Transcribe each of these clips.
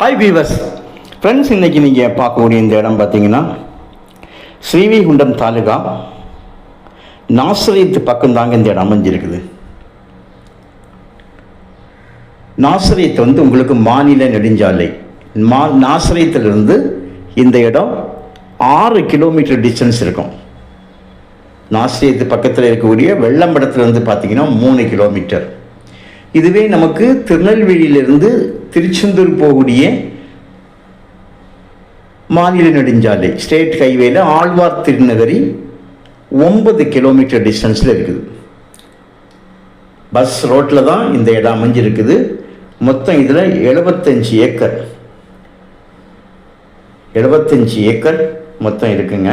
Hi viewers friends இன்றைக்கி நீங்கள் பார்க்கக்கூடிய இந்த இடம் பார்த்தீங்கன்னா ஸ்ரீவைகுண்டம் தாலுகா நாசரியத்து பக்கம் தாங்க இந்த இடம் அமைஞ்சிருக்குது. நாசரியத்து வந்து உங்களுக்கு மாநில நெடுஞ்சாலை. மா நாசரியத்திலிருந்து இந்த இடம் ஆறு கிலோமீட்டர் டிஸ்டன்ஸ் இருக்கும். நாசரியத்து பக்கத்தில் இருக்கக்கூடிய வெள்ளம்படத்துலேருந்து பார்த்தீங்கன்னா மூணு கிலோமீட்டர் இதுவே நமக்கு திருநெல்வேலியிலிருந்து திருச்செந்தூர் போகக்கூடிய மாநில நெடுஞ்சாலை ஸ்டேட் ஹைவேல ஆழ்வார் திருநகரி ஒன்பது கிலோமீட்டர் டிஸ்டன்ஸில் இருக்குது. பஸ் ரோட்டில் தான் இந்த இடம் அமைஞ்சிருக்குது. மொத்தம் இதில் எழுபத்தஞ்சு ஏக்கர். எழுபத்தஞ்சு ஏக்கர் மொத்தம் இருக்குங்க.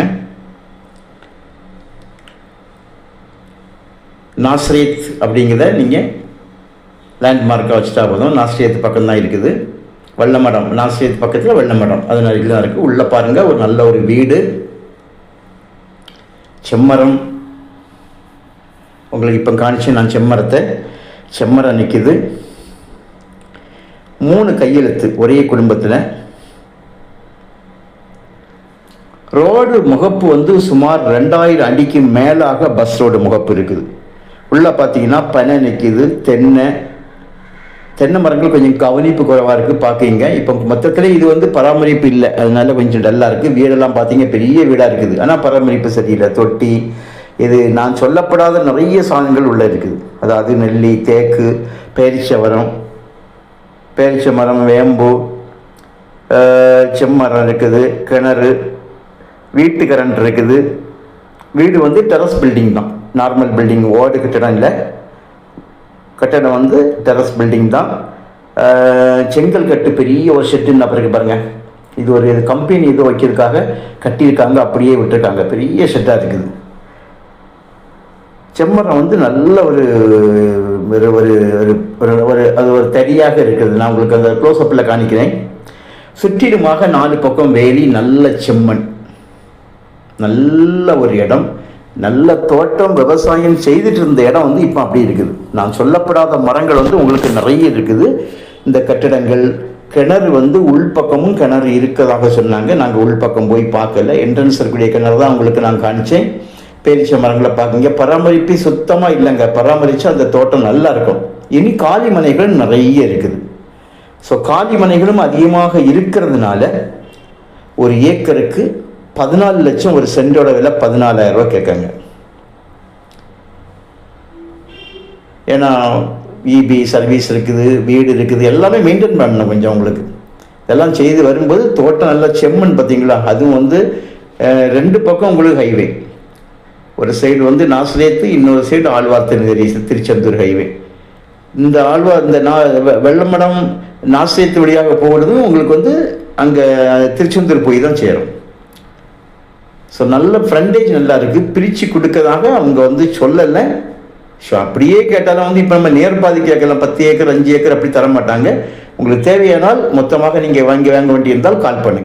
நாஸ்ரேத் அப்படிங்கிறத நீங்கள் லேண்ட்மார்க்காக வச்சுட்டா போதும். நாஸ்ரேத் பக்கம் தான் இருக்குது. வெள்ளமடம் நாஸ்ரேத் பக்கத்தில் வெள்ளமடம். அது நிறைய தான் இருக்குது உள்ளே பாருங்கள் ஒரு நல்ல ஒரு வீடு. செம்மரம். உங்களுக்கு இப்போ காணிச்சு நான் செம்மரத்தை. செம்மரம் நிற்கிது மூணு கையெழுத்து ஒரே குடும்பத்தில். ரோடு முகப்பு வந்து சுமார் ரெண்டாயிரம் அடிக்கு மேலாக பஸ் ரோடு முகப்பு இருக்குது. உள்ளே பார்த்தீங்கன்னா பனை நிற்கிது தென்னை தென்னை மரங்கள் கொஞ்சம் கவனிப்பு குறைவாக இருக்குது பார்க்குங்க இப்போ மொத்தத்தில் இது வந்து பராமரிப்பு இல்லை. அதனால கொஞ்சம் டல்லாக இருக்குது வீடெல்லாம் பார்த்தீங்க பெரிய வீடாக இருக்குது. ஆனால் பராமரிப்பு சரியில்லை. தொட்டி இது நான் சொல்லப்படாத நிறைய சாதனங்கள் உள்ளே இருக்குது. அதாவது நெல்லி தேக்கு பேரிச்ச மரம் பேரிச்ச மரம் வேம்பு செம்மரம் இருக்குது கிணறு வீட்டு கரண்ட் இருக்குது. வீடு வந்து டெரஸ் பில்டிங் தான். நார்மல் பில்டிங் ஓடு கட்டிடம் இல்லை. கட்டடம் வந்து டெரஸ் பில்டிங் தான். செங்கல் கட்டு பெரிய ஒரு ஷெட்டுன்னு பிறகு பாருங்க. இது ஒரு கம்பெனி இது வைக்கிறதுக்காக கட்டியிருக்காங்க அப்படியே விட்டுருக்காங்க. பெரிய ஷெட்டாக இருக்குது. செம்மரம் வந்து நல்ல ஒரு ஒரு ஒரு ஒரு- அது ஒரு தடியாக இருக்குது. நான் உங்களுக்கு அந்த க்ளோஸ்அப்பில் காணிக்கிறேன். சுற்றிலுமாக நாலு பக்கம் வேலி நல்ல செம்மண். நல்ல ஒரு இடம். நல்ல தோட்டம் விவசாயம் செய்துட்டு இருந்த இடம் வந்து இப்போ அப்படி இருக்குது. நான் சொல்லப்படாத மரங்கள் வந்து உங்களுக்கு நிறைய இருக்குது. இந்த கட்டிடங்கள் கிணறு வந்து உள்பக்கமும் கிணறு இருக்கதாக சொன்னாங்க. நாங்கள் உள்பக்கம் போய் பார்க்கல. என்ட்ரன்ஸ் இருக்கக்கூடிய கிணறு தான் உங்களுக்கு நான் காணிச்சேன் பேரிச்ச மரங்களை பார்க்குங்க. பராமரிப்பு சுத்தமாக இல்லைங்க. பராமரித்து அந்த தோட்டம் நல்லா இருக்கும். இனி காலி மனைகள் நிறைய இருக்குது. ஸோ காலி மனைகளும் அதிகமாக இருக்கிறதுனால ஒரு ஏக்கருக்கு பதினாலு லட்சம் ஒரு சென்டோட விலை பதினாலாயிரம் ரூபா கேட்காங்க. ஏன்னா இபி சர்வீஸ் இருக்குது வீடு இருக்குது எல்லாமே மெயின்டைன் பண்ணணும் கொஞ்சம் உங்களுக்கு. இதெல்லாம் செய்து வரும்போது தோட்டம் நல்லா செம்மண் பார்த்தீங்களா? அதுவும் வந்து ரெண்டு பக்கம் உங்களுக்கு ஹைவே ஒரு சைடு வந்து நாசிரியத்து இன்னொரு சைடு ஆழ்வார் திருநெறி திருச்செந்தூர் ஹைவே இந்த ஆழ்வார் இந்த நா வெ- வெள்ளமடம் நாசிரியத்து வழியாக போகிறதும் உங்களுக்கு வந்து அங்கே திருச்செந்தூர் போய் தான் சேரும். ஸோ நல்ல ஃப்ரண்டேஜ் நல்லா இருக்குது பிரித்து கொடுக்கறதாக அவங்க வந்து சொல்லலை. ஸோ அப்படியே கேட்டாலும் வந்து இப்போ நம்ம நேர்பாதி கேட்கலாம். பத்து ஏக்கர் அஞ்சு ஏக்கர் அப்படி தர மாட்டாங்க உங்களுக்கு தேவையானால் மொத்தமாக நீங்கள் வாங்கி வாங்க வேண்டியிருந்தால் கால் பண்ணுங்கள்